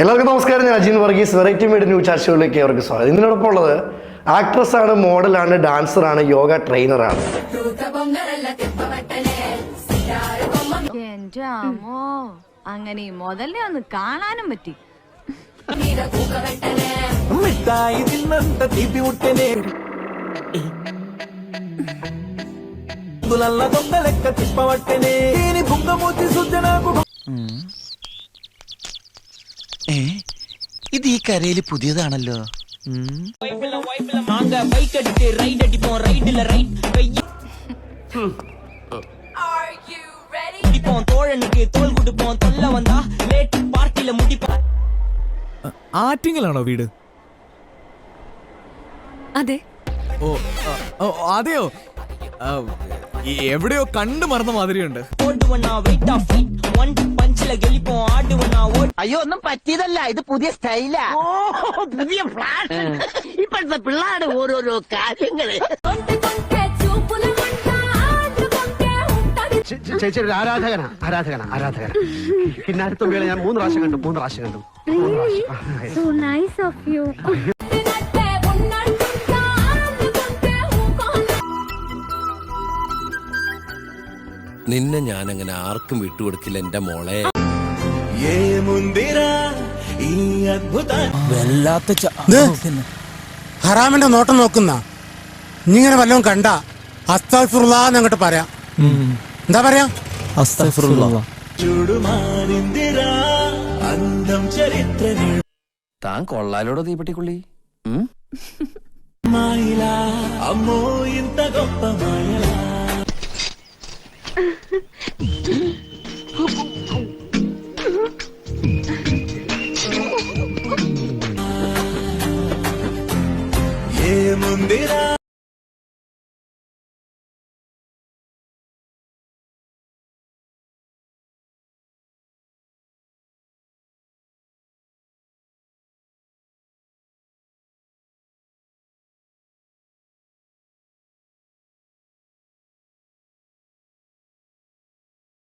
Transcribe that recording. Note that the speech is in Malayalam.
എല്ലാവർക്കും നമസ്കാരം. ഞാൻ Ajeen Varghese variety made new ചർച്ചകളിലേക്ക് അവർക്ക് സ്വാഗതം. ഇതിനോടൊപ്പം ഉള്ളത് ആക്ട്രസ് ആണ് മോഡലാണ് ഡാൻസർ ആണ് യോഗ ട്രെയിനർ ആണ്. അങ്ങനെ മുതലേ ഒന്ന് കാണാനും പറ്റി. മിഠായി ഇത് ഈ കരയിൽ പുതിയതാണല്ലോ. ആറ്റിങ്ങലാണോ വീട്? അതെ. ഓ അതെയോ? എവിടെയോ കണ്ടു മറന്ന മാതിരിയുണ്ട്. അയ്യോ ഒന്നും പറ്റിയതല്ല. ഇത് പുതിയ സ്റ്റൈലാ. ഓ പുതിയ ഫ്ലാഷ് ഇപ്പോഴത്തെ പിള്ളേരുടെ ഓരോരോ കാര്യങ്ങൾ. ചേച്ചി ഒരു ആരാധകനാ? ആരാധകനാ? ആരാധകന? പിന്നെ അടുത്ത വേള ഞാൻ മൂന്ന് പ്രാവശ്യം കണ്ടു. മൂന്ന് പ്രാവശ്യം കണ്ടു. So nice of you. നിന്നെ ഞാനങ്ങനെ ആർക്കും വിട്ടുകൊടുക്കില്ല എന്റെ മോളെ. ഹറാമിന്റെ നോട്ടം നോക്കുന്ന. ഇങ്ങനെ വല്ലതും കണ്ട അസ്താഫുറുള്ള പറയാ. എന്താ പറയാ? താൻ കൊള്ളാലോടോ തീപ്പെട്ടിക്കുള്ളി? അമ്മോയിൻ തകൊപ്പമായ ఏముందిరా?